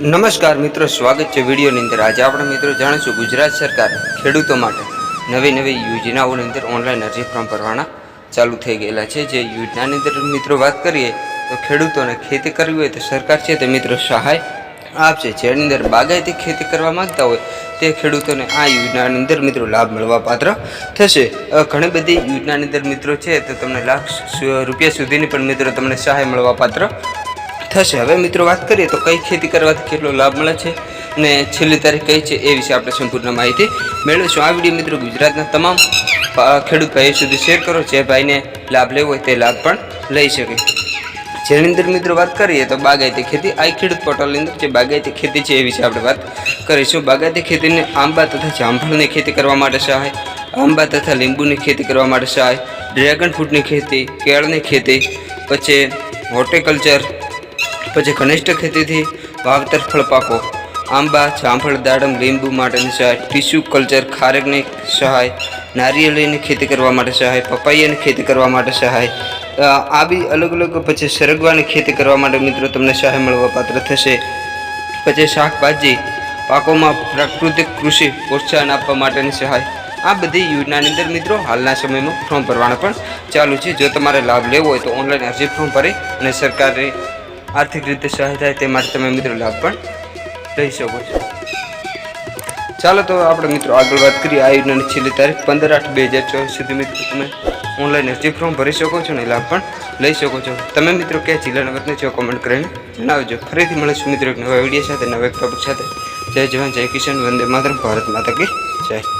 નમસ્કાર મિત્રો, સ્વાગત છે વિડીયોની અંદર. આજે આપણે મિત્રો જાણીશું ગુજરાત સરકાર ખેડૂતો માટે નવી નવી યોજનાઓની અંદર ઓનલાઈન અરજી ફોર્મ ભરવાના ચાલુ થઈ ગયેલા છે. જે યોજનાની અંદર મિત્રો વાત કરીએ તો ખેડૂતોને ખેતી કરવી હોય તો સરકાર છે તે મિત્રો સહાય આપશે. જેની અંદર બાગાયતી ખેતી કરવા માંગતા હોય તે ખેડૂતોને આ યોજનાની અંદર મિત્રો લાભ મળવા પાત્ર થશે. ઘણી બધી યોજનાની અંદર મિત્રો છે તો તમને લાખ રૂપિયા સુધીની પણ મિત્રો તમને સહાય મળવા પાત્ર થશે. હવે મિત્રો વાત કરીએ તો કઈ ખેતી કરવાથી કેટલો લાભ મળે છે અને છેલ્લી તારીખ કઈ છે એ વિશે આપણે સંપૂર્ણ માહિતી મેળવીશું. આ વીડિયો મિત્રો ગુજરાતના તમામ ખેડૂત ભાઈઓ સુધી શેર કરો. જે ભાઈને લાભ લેવો હોય તે લાભ પણ લઈ શકે. જેની અંદર મિત્રો વાત કરીએ તો બાગાયતી ખેતી, આ ખેડૂત પોર્ટલની અંદર જે બાગાયતી ખેતી છે એ વિશે આપણે વાત કરીશું. બાગાયતી ખેતીને આંબા તથા જામફળની ખેતી કરવા માટે સહાય, આંબા તથા લીંબુની ખેતી કરવા માટે સહાય, ડ્રેગન ફ્રૂટની ખેતી, કેળની ખેતી, પછી હોર્ટિકલ્ચર પછી ઘનિષ્ઠ ખેતીથી વાવતર ફળ પાકો. આંબા, જામફળ, દાડમ, લીંબુ માટેની સહાય, ટીસ્યુ કલ્ચર, ખારેકની સહાય, નારિયેળીની ખેતી કરવા માટે સહાય, પપૈયાની ખેતી કરવા માટે સહાય. આવી અલગ અલગ, પછી સરગવાની ખેતી કરવા માટે મિત્રો તમને સહાય મળવા પાત્ર થશે. પછી શાકભાજી, પાકોમાં પ્રાકૃતિક કૃષિ પ્રોત્સાહન આપવા માટેની સહાય. આ બધી યોજનાની અંદર મિત્રો હાલના સમયમાં ફોર્મ ભરવાના પણ ચાલુ છે. જો તમારે લાભ લેવો હોય તો ઓનલાઈન અરજી ફોર્મ ભરી અને સરકારી આર્થિક રીતે સહાય થાય તે માટે તમે મિત્રો લાભ પણ લઈ શકો છો. ચાલો તો આપણે મિત્રો આગળ વાત કરીએ આ યોજનાની છેલ્લી તારીખ પંદર આઠ બે હજાર ચોવીસ સુધી મિત્રો તમે ઓનલાઈન અરજી ફોર્મ ભરી શકો છો અને લાભ પણ લઈ શકો છો. તમે મિત્રો ક્યાં જિલ્લાના વતની છો કોમેન્ટ કરીને જણાવજો. ફરીથી મળીશું મિત્રો એક નવા વીડિયો સાથે, નવા એક ટોપિક સાથે. જય જવાન, જય કિશન વંદે માતરમ, ભારત માતા કી જય.